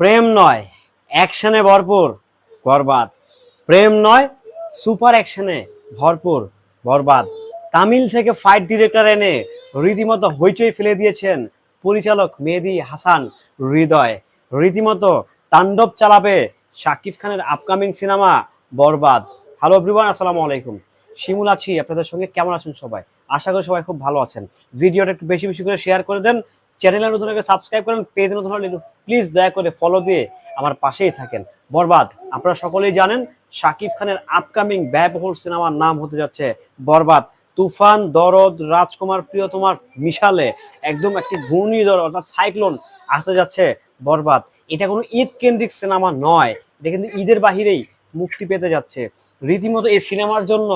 প্রেম নয়, অ্যাকশনে ভরপুর, বরবাদ। প্রেম নয়, সুপার অ্যাকশনে ভরপুর, বরবাদ। তামিল থেকে ফাইট ডিরেক্টর এনে রীতিমতো হইচই ফেলে দিয়েছেন পরিচালক মেহেদি হাসান হৃদয়। রীতিমতো তাণ্ডব চালাবে শাকিব খানের upcoming cinema Borbaad. Hello everyone আসসালামু আলাইকুম। শিমুল আছি, আপনাদের সঙ্গে কেমন আছেন সবাই? আশা করি সবাই খুব ভালো আছেন। ভিডিওটা একটু বেশি বেশি করে শেয়ার করে দেন। চ্যানেলে নতুন হলে সাবস্ক্রাইব করেন পেজ নতুন হলে প্লিজ দয়া করে ফলো দিয়ে আমার পাশেই থাকেন। বরবাদ, আপনারা সকলেই জানেন শাকিব খানের আপকামিং ব্যয়বহুল সিনেমার নাম হতে যাচ্ছে বরবাদ। তুফান, দরদ, রাজকুমার, প্রিয়তমার মিশালে একদম একটি ঘূর্ণিঝড় অর্থাৎ সাইক্লোন আসতে যাচ্ছে বরবাদ। এটা কোনো ঈদ কেন্দ্রিক সিনেমা নয়, এটা কিন্তু ঈদের বাহিরেই মুক্তি পেতে যাচ্ছে। রীতিমতো এই সিনেমার জন্য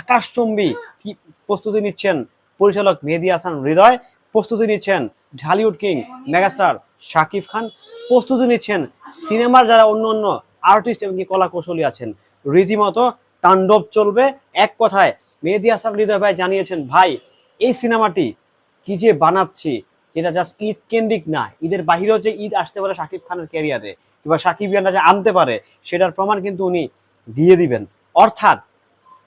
আকাশচম্বী কি প্রস্তুতি নিচ্ছেন পরিচালক মেহেদি হাসান হৃদয় প্রস্তুতি নিচ্ছেন ঢালিউড কিং মেগাস্টার শাকিব খান। প্রস্তুতি নিচ্ছেন সিনেমার যারা অন্য অন্য আর্টিস্ট এবং কলা কৌশলী আছেন। রীতিমতো তাণ্ডব চলবে। এক কথায় মেহেদি হাসান হৃদয় ভাই জানিয়েছেন, ভাই, এই সিনেমাটি কি যে বানাচ্ছি, যেটা জাস্ট ঈদ কেন্দ্রিক না, ঈদের বাহিরেও যে ঈদ আসতে পারে শাকিব খানের ক্যারিয়ারে কিংবা সাকিবিয়ানরা যে আনতে পারে, সেটার প্রমাণ কিন্তু উনি দিয়ে দিবেন। অর্থাৎ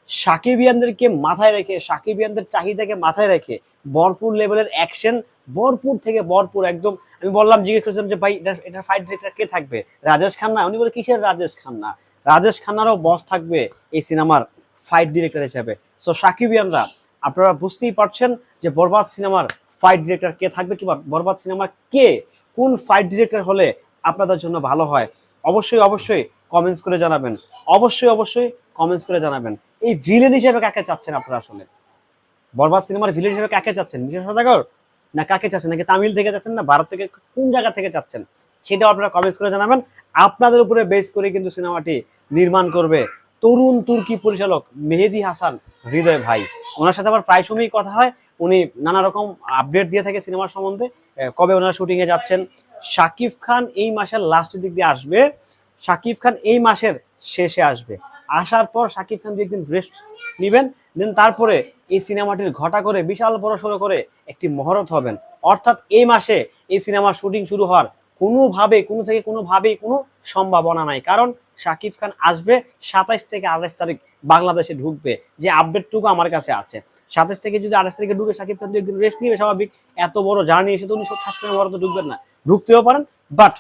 সাকিবিয়ানদেরকে মাথায় রেখে, সাকিবিয়ানদের চাহিদাকে মাথায় রেখে ভরপুর লেভেলের অ্যাকশন ভরপুর থেকে ভরপুর একদম, আমি বললাম, জিজ্ঞেস করছিলাম যে, ভাই, এটা এটা ফাইট ডিরেক্টর কে থাকবে? রাজেশ খান্না, উনি বলে, কিসের রাজেশ খান্না? রাজেশ খান্নারও বস থাকবে এই সিনেমার ফাইট ডিরেক্টর হিসেবে। সো সাকিবিয়ানরা, আপনারা বুঝতেই পারছেন যে, বরবাদ সিনেমার ফাইট ডিরেক্টর কে থাকবে কিংবা বরবাদ সিনেমার কে, কোন ফাইট ডিরেক্টর হলে আপনাদের জন্য ভালো হয়? অবশ্যই অবশ্যই কমেন্টস করে জানাবেন। অবশ্যই অবশ্যই কমেন্টস করে জানাবেন। এই ভিলেন হিসেবে কাকে চাচ্ছেন আপনারা আসলে? বরবাদ সিনেমার ভিলেন হিসেবে কাকে চাচ্ছেন? মিশা সদাগর? না কাকে চাচ্ছেন? নাকি তামিল থেকে চাচ্ছেন? না ভারত থেকে কোন জায়গা থেকে চাচ্ছেন? সেটাও আপনারা কমেন্টস করে জানাবেন। আপনাদের উপরে বেস করে কিন্তু সিনেমাটি নির্মাণ করবে তরুণ তুর্কি পরিচালক মেহেদি হাসান হৃদয় ভাই। ওনার সাথে আবার প্রায় সময়ই কথা হয়। উনি নানা রকম আপডেট দিয়ে থাকে সিনেমার সম্বন্ধে। কবে ওনারা শুটিংয়ে যাচ্ছেন? শাকিব খান এই মাসের লাস্টের দিক দিয়ে আসবে। শাকিব খান এই মাসের শেষে আসবে। আসার পর শাকিব খান দু একদিন রেস্ট নেবেন দেন তারপরে এই সিনেমাটির ঘটা করে, বিশাল বড় সড়ো করে একটি মহরত হবেন। অর্থাৎ এই মাসে এই সিনেমার শুটিং শুরু হওয়ার কোনোভাবে, কোনো থেকে কোনোভাবেই কোনো সম্ভাবনা নাই। কারণ শাকিব খান আসবে সাতাইশ থেকে আঠাশ তারিখ বাংলাদেশে ঢুকবে, যে আপডেটটুকু আমার কাছে আছে। সাতাইশ থেকে যদি আঠাশ তারিখে ঢুকে শাকিব খান একদিন রেস্ট নিবে, স্বাভাবিক, এত বড় জার্নি এসে তো উনি সব ঠাস করে ঢুকবেন না। ঢুকতেও পারেন বাট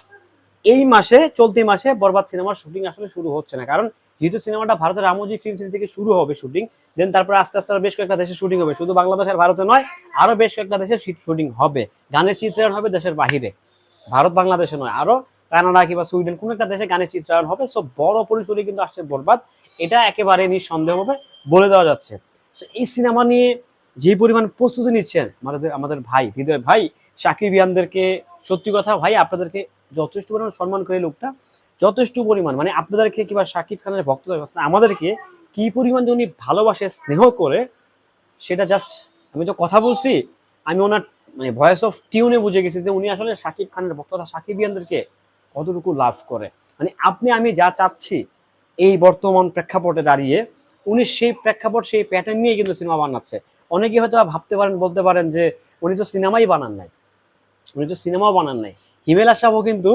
এই মাসে, চলতি মাসে বরবাদ সিনেমার শুটিং আসলে শুরু হচ্ছে না। কারণ যেহেতু সিনেমাটা ভারতের রামজি ফিল্ম সিটি থেকে শুরু হবে শুটিং দেন তারপরে আস্তে আস্তে বেশ কয়েকটা দেশে শুটিং হবে। শুধু বাংলাদেশ আর ভারতে নয়, আরও বেশ কয়েকটা দেশের শুটিং হবে। গানের চিত্রায়ন হবে দেশের বাহিরে। ভারত বাংলাদেশে নয়, আরও কানাডা কিংবা সুইডেন কোনো একটা দেশে গানের চিত্রায়ন হবে। সো বড় পরিসরে কিন্তু আসছে বরবাদ। এটা একেবারে নিঃসন্দেহভাবে বলে দেওয়া যাচ্ছে। এই সিনেমা নিয়ে যে পরিমাণ প্রস্তুতি নিচ্ছেন আমাদের আমাদের ভাই, হৃদয় ভাই, সাকিব ইয়ানদেরকে সত্যি কথা ভাই, আপনাদেরকে যথেষ্ট পরিমাণ সম্মান করে লোকটা, যথেষ্ট পরিমাণ মানে আপনাদেরকে কিংবা শাকিব খানের ভক্তদের আমাদেরকে কি পরিমাণ যে উনি ভালোবাসে, স্নেহ করে, সেটা জাস্ট আমি তো কথা বলছি, আমি ওনার মানে ভয়েস অফ টিউনে বুঝে গেছি যে উনি আসলে শাকিব খানের ভক্ত তথা সাকিবিয়ানদেরকে কতটুকু লাভ করে। মানে আপনি, আমি যা চাচ্ছি এই বর্তমান প্রেক্ষাপটে দাঁড়িয়ে, উনি সেই প্রেক্ষাপট, সেই প্যাটার্ন নিয়ে কিন্তু সিনেমা বানাচ্ছে। অনেকে হয়তো ভাবতে পারেন, বলতে পারেন যে উনি তো সিনেমাই বানান নাই, উনি তো সিনেমাও বানান নাই। হিমেলা সাহও কিন্তু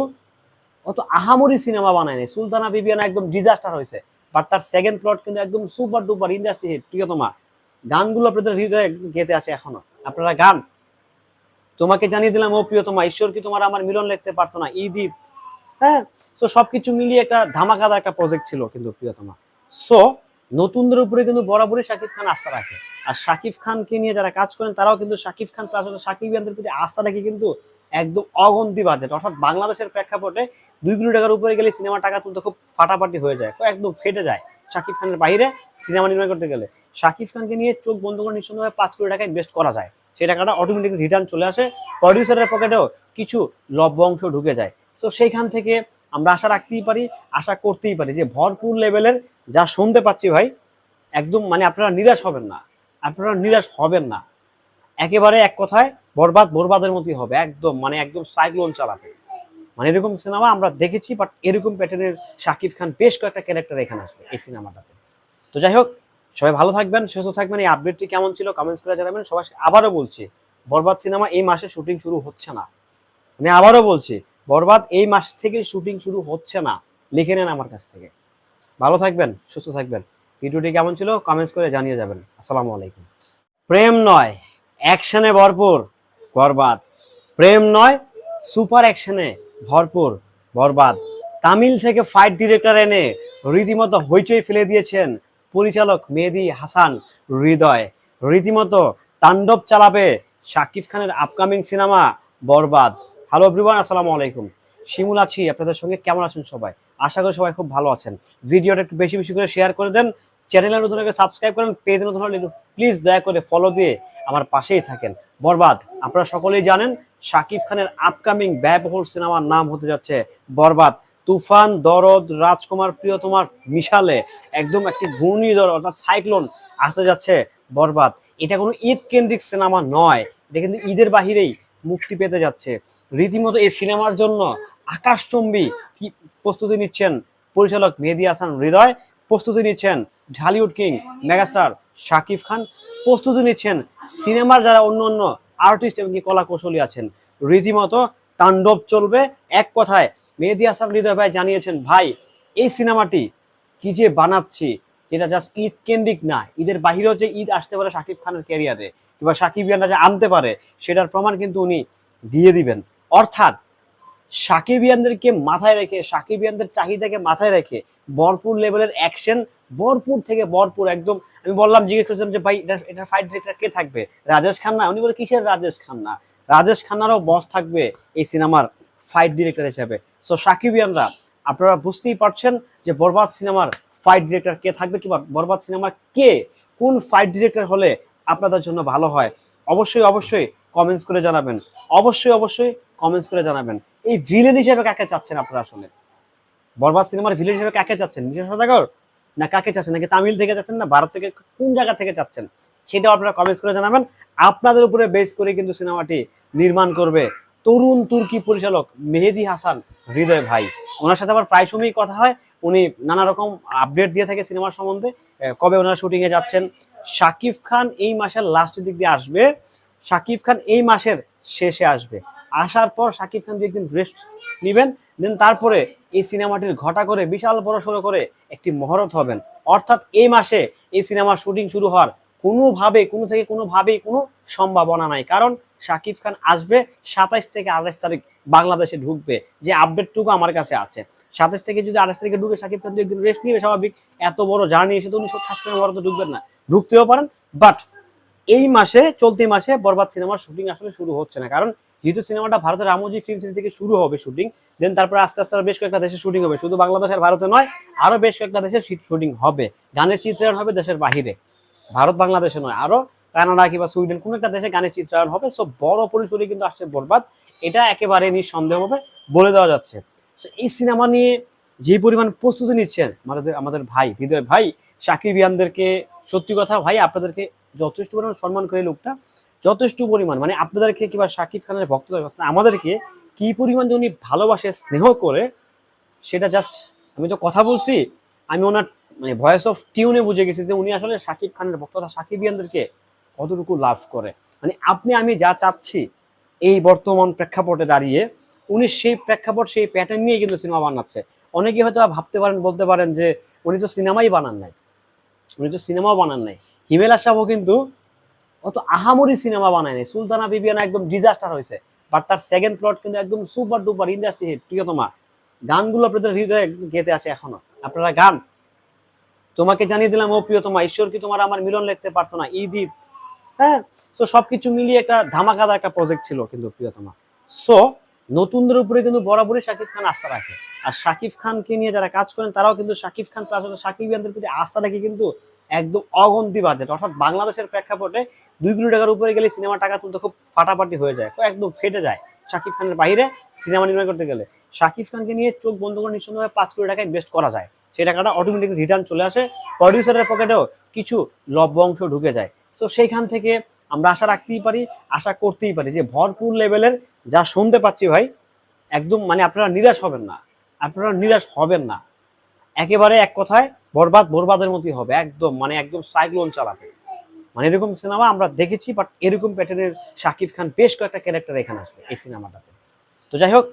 অত আহামরি সিনেমা বানায় নাই। সুলতানা বিবিয়ানা একদম ডিজাস্টার হয়েছে। বাট তার সেকেন্ড প্লট কিন্তু একদম সুপার ডুপার ইন্ডাস্ট্রি হিট প্রিয়তমা গানগুলো আপনাদের হৃদয়ে গেতে আছে এখনও। আপনারা গান। তোমাকে জানিয়ে দিলাম, ও প্রিয়তমা ঈশ্বর কি তোমার আমার মিলন লিখতে পারতো না? ঈদ ঈদ হ্যাঁ সো সবকিছু মিলিয়ে একটা ধামাকাদার একটা প্রজেক্ট ছিল কিন্তু প্রিয়তমা সো নতুনদের উপরে কিন্তু বরাবরই শাকিব খান আস্থা রাখে। আর শাকিব খানকে নিয়ে যারা কাজ করেন, তারাও কিন্তু শাকিব খান প্লাস শাকিব ইয়ানদের প্রতি আস্থা রেখে কিন্তু একদম অগন্তি বাজেট অর্থাৎ বাংলাদেশের প্রেক্ষাপটে দুই কোটি টাকার উপরে গেলে সিনেমা টাকা তুলতে খুব ফাটাফাটি হয়ে যায় একদম ফেটে যায়। শাকিব খানের বাইরে সিনেমা নির্মাণ করতে গেলে শাকিব খানকে নিয়ে চোখ বন্ধ করে নিঃসন্দেহে পাঁচ কোটি টাকা ইনভেস্ট করা যায়। সেই টাকাটা অটোমেটিক রিটার্ন চলে আসে প্রডিউসারের পকেটেও কিছু লভ্য অংশ ঢুকে যায়। তো সেইখান থেকে আমরা আশা রাখতেই পারি, আশা করতেই পারি যে ভরপুর লেভেলের যা শুনতে পাচ্ছি ভাই, একদম মানে আপনারা নিরাশ হবেন না, আপনারা নিরাশ হবেন না। একেবারে এক কথায় বরবাদ, বরবাদের মতোই হবে, একদম মানে একদম সাইক্লোন চালাবে মানে এরকম সিনেমা আমরা দেখেছি বাট এরকম প্যাটার্নের শাকিব খান বেশ কয়েকটা ক্যারেক্টার এখানে আসবে এই সিনেমাটাতে তো যাই হোক, সবাই ভালো থাকবেন, সুস্থ থাকবেন, এই আপডেটটি কেমন ছিল কমেন্টস করে জানাবেন। সবাই আবারও বলছি, বরবাদ সিনেমা এই মাসে শুটিং শুরু হচ্ছে না। আমি আবারও বলছি, বরবাদ এই মাস থেকে শুটিং শুরু হচ্ছে না। লিখে নেন আমার কাছ থেকে। ভালো থাকবেন, সুস্থ থাকবেন। ভিডিওটি কেমন ছিল কমেন্টস করে জানিয়ে যাবেন। আসসালামু আলাইকুম। প্রেম নয় অ্যাকশনে ভরপুর। বরবাদ। প্রেম নয়, সুপার অ্যাকশনে ভরপুর বরবাদ। তামিল থেকে ফাইট ডিরেক্টর এনে রীতিমতো হইচই ফেলে দিয়েছেন পরিচালক মেহেদি হাসান হৃদয়। রীতিমতো তাণ্ডব চালাবে শাকিব খানের upcoming cinema Borbaad. Hello everyone, আসসালামু আলাইকুম। শিমুল আছি, আপনাদের সঙ্গে কেমন আছেন সবাই? আশা করি সবাই খুব ভালো আছেন। ভিডিওটা একটু বেশি বেশি করে শেয়ার করে দেন। চ্যানেলে নতুন সাবস্ক্রাইব করেন পেজ নতুন প্লিজ দয়া করে ফলো দিয়ে আমার পাশেই থাকেন। বরবাদ। আপনারা সকলেই জানেন শাকিব খানের আপকামিং ব্যয়বহুল সিনেমার নাম হতে যাচ্ছে বরবাদ। তুফান, দরদ, রাজকুমার, প্রিয়তমার মিশালে একদম একটি ঘূর্ণিঝড় অর্থাৎ সাইক্লোন আসতে যাচ্ছে বরবাদ। এটা কোনো ঈদ কেন্দ্রিক সিনেমা নয়, এটা কিন্তু ঈদের বাহিরেই মুক্তি পেতে যাচ্ছে। রীতিমতো এই সিনেমার জন্য আকাশচম্বী কি প্রস্তুতি নিচ্ছেন পরিচালক মেহেদি হাসান হৃদয় প্রস্তুতি নিচ্ছেন ঢালিউড কিং মেগাস্টার শাকিব খান। প্রস্তুতি নিচ্ছেন সিনেমার যারা অন্য অন্য আর্টিস্ট এবং কি কলা কৌশলী আছেন। রীতিমতো তাণ্ডব চলবে। এক কথায় মেহেদি হাসান হৃদয় ভাই জানিয়েছেন, ভাই, এই সিনেমাটি কি যে বানাচ্ছি, যেটা জাস্ট ঈদ কেন্দ্রিক না, ঈদের বাহিরেও যে ঈদ আসতে পারে শাকিব খানের ক্যারিয়ারে কিংবা শাকিব সাকিবিয়ানরা যে আনতে পারে, সেটার প্রমাণ কিন্তু উনি দিয়ে দিবেন। অর্থাৎ সাকিবিয়ানদেরকে মাথায় রেখে, সাকিবিয়ানদের চাহিদাকে মাথায় রেখে ভরপুর লেভেলের অ্যাকশন ভরপুর থেকে ভরপুর একদম, আমি বললাম, জিজ্ঞেস করছিলাম যে, ভাই, এটা এটা ফাইট ডিরেক্টর কে থাকবে? রাজেশ খান্না, উনি বলে, কিসের রাজেশ খান্না? রাজেশ খান্নারও বস থাকবে এই সিনেমার ফাইট ডিরেক্টর হিসেবে। সো সাকিবিয়ানরা, আপনারা বুঝতেই পারছেন যে, বরবাদ সিনেমার ফাইট ডিরেক্টর কে থাকবে কিংবা বরবাদ সিনেমার কে, কোন ফাইট ডিরেক্টর হলে আপনাদের জন্য ভালো হয়? অবশ্যই অবশ্যই কমেন্টস করে জানাবেন। অবশ্যই অবশ্যই কমেন্টস করে জানাবেন। এই ভিলেন হিসেবে কাকে চাচ্ছেন আপনারা আসলে? বরবাদ সিনেমার ভিলেন হিসেবে কাকে চাচ্ছেন? মিশা সদাগর? না কাকে চাচ্ছেন? নাকি তামিল থেকে চাচ্ছেন? না ভারত থেকে কোন জায়গা থেকে চাচ্ছেন? সেটাও আপনারা কমেন্টস করে জানাবেন। আপনাদের উপরে বেস করে কিন্তু সিনেমাটি নির্মাণ করবে তরুণ তুর্কি পরিচালক মেহেদি হাসান হৃদয় ভাই। ওনার সাথে আবার প্রায় সময়ই কথা হয়। উনি নানা রকম আপডেট দিয়ে থাকে সিনেমার সম্বন্ধে। কবে ওনারা শুটিংয়ে যাচ্ছেন? শাকিব খান এই মাসের লাস্টের দিক দিয়ে আসবে। শাকিব খান এই মাসের শেষে আসবে। আসার পর শাকিব খান দু একদিন রেস্ট নেবেন দেন তারপরে এই সিনেমাটির ঘটা করে, বিশাল বড় সড়ো করে একটি মহরত হবেন। অর্থাৎ এই মাসে এই সিনেমার শুটিং শুরু হওয়ার কোনোভাবে, কোনো থেকে কোনোভাবেই কোনো সম্ভাবনা নাই। কারণ শাকিব খান আসবে সাতাইশ থেকে আঠাশ তারিখ বাংলাদেশে ঢুকবে, যে আপডেটটুকু আমার কাছে আছে। সাতাইশ থেকে যদি আঠাশ তারিখে ঢুকে শাকিব খান একদিন রেস্ট নিবে, স্বাভাবিক এত বড় জার্নি এসে তো উনি ঠাস করে বড় তো ঢুকবেন না। ঢুকতেও পারেন বাট এই মাসে, চলতি মাসে বরবাদ সিনেমার শুটিং আসলে শুরু হচ্ছে না। কারণ যেহেতু সিনেমাটা ভারতের রামোজি ফিল্ম সিটি থেকে শুরু হবে শুটিং দেন তারপরে আস্তে আস্তে বেশ কয়েকটা দেশে শুটিং হবে। শুধু বাংলাদেশ আর ভারতে নয় আরও বেশ কয়েকটা দেশের শুটিং হবে। গানের চিত্রায়ন হবে দেশের বাহিরে। ভারত বাংলাদেশে নয় আরও কানাডা কিংবা সুইডেন কোনো একটা দেশে গানের চিত্রায়ন হবে। সো বড় পরিসরে কিন্তু আসছে বরবাদ। এটা একেবারে নিঃসন্দেহ হবে বলে দেওয়া যাচ্ছে। So, এই সিনেমা নিয়ে যে পরিমাণ প্রস্তুতি নিচ্ছেন আমাদের আমাদের ভাই হৃদয় ভাই সাকিব ইয়ানদেরকে সত্যি কথা ভাই আপনাদেরকে যথেষ্ট পরিমাণ সম্মান করে লোকটা। যথেষ্ট পরিমাণ। মানে আপনাদেরকে কিংবা সাকিব খানের ভক্তদের আমাদেরকে কি পরিমাণ যে উনি ভালোবাসে, স্নেহ করে, সেটা জাস্ট আমি তো কথা বলছি, আমি ওনার মানে ভয়েস অফ টিউনে বুঝে গেছি যে উনি আসলে সাকিব খানের ভক্ত তথা সাকিব ইয়ানদেরকে কতটুকু লাভ করে। মানে আপনি, আমি যা চাচ্ছি এই বর্তমান প্রেক্ষাপটে দাঁড়িয়ে, উনি সেই প্রেক্ষাপট, সেই প্যাটার্ন নিয়ে কিন্তু সিনেমা বানাচ্ছে। অনেকে হয়তো ভাবতে পারেন, বলতে পারেন যে উনি তো সিনেমাই বানান নাই। উনি তো সিনেমাও বানান নাই। হিমেল আশরাফও কিন্তু অত আহামরি সিনেমা বানায় নাই। সুলতানা বিবিয়ানা একদম ডিজাস্টার হয়েছে। বাট তার সেকেন্ড প্লট কিন্তু একদম সুপার ডুপার ইন্ডাস্ট্রি হিট প্রিয়তমা, গানগুলো আপনাদের হৃদয়ে গেতে আছে এখনও। আপনারা গান। তোমাকে জানিয়ে দিলাম, ও প্রিয়তমা, ঈশ্বর কি তোমার আমার মিলন লিখতে পারতো না? ঈদ ঈদ হ্যাঁ সো সবকিছু মিলিয়ে একটা ধামাকাদার একটা প্রজেক্ট ছিল কিন্তু প্রিয়তমা। সো নতুনদের উপরে কিন্তু বরাবরই শাকিব খান আস্থা রাখে। আর শাকিব খানকে নিয়ে যারা কাজ করেন, তারাও কিন্তু শাকিব খান প্লাস শাকিব ইয়ানদের প্রতি আস্থা রাখে কিন্তু একদম অগন্তি বাজেট অর্থাৎ বাংলাদেশের প্রেক্ষাপটে দুই কোটি টাকার উপরে গেলে সিনেমা টাকা তুলতে খুব ফাটাফাটি হয়ে যায় একদম ফেটে যায় শাকিব খানের বাইরে সিনেমা নির্মাণ করতে গেলে। শাকিব খানকে নিয়ে চোখ বন্ধ করে নিঃসন্দেহে পাঁচ কোটি টাকা ইনভেস্ট করা যায়। সেই টাকাটা অটোমেটিক রিটার্ন চলে আসে প্রডিউসারের পকেটেও কিছু লভ্যাংশ ঢুকে যায়। তো সেইখান থেকে আমরা আশা রাখতেই পারি, আশা করতেই পারি যে ভরপুর লেভেলের যা শুনতে পাচ্ছি ভাই, একদম মানে আপনারা নিরাশ হবেন না, আপনারা নিরাশ হবেন না। একেবারে এক কথায় বরবাদ বরবাদের মতোই হবে, একদম মানে একদম সাইক্লোন চালাবে মানে এরকম সিনেমা আমরা দেখেছি বাট এরকম প্যাটার্নের শাকিব খান বেশ কয়েকটা ক্যারেক্টার এখানে আসবে এই সিনেমাটাতে। তো যাই হোক,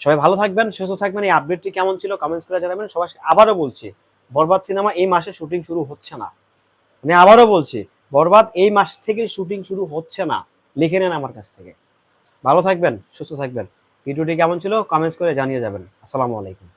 সবাই ভালো থাকবেন, সুস্থ থাকবেন, এই আপডেটটি কেমন ছিল কমেন্টস করে জানাবেন। সবাই আবারও বলছি, বরবাদ সিনেমা এই মাসে শুটিং শুরু হচ্ছে না। আমি আবারও বলছি, বরবাদ এই মাস থেকে শুটিং শুরু হচ্ছে না। লিখে নেন আমার কাছ থেকে। ভালো থাকবেন, সুস্থ থাকবেন। ভিডিওটি কেমন ছিল কমেন্টস করে জানিয়ে যাবেন। আসসালামু আলাইকুম।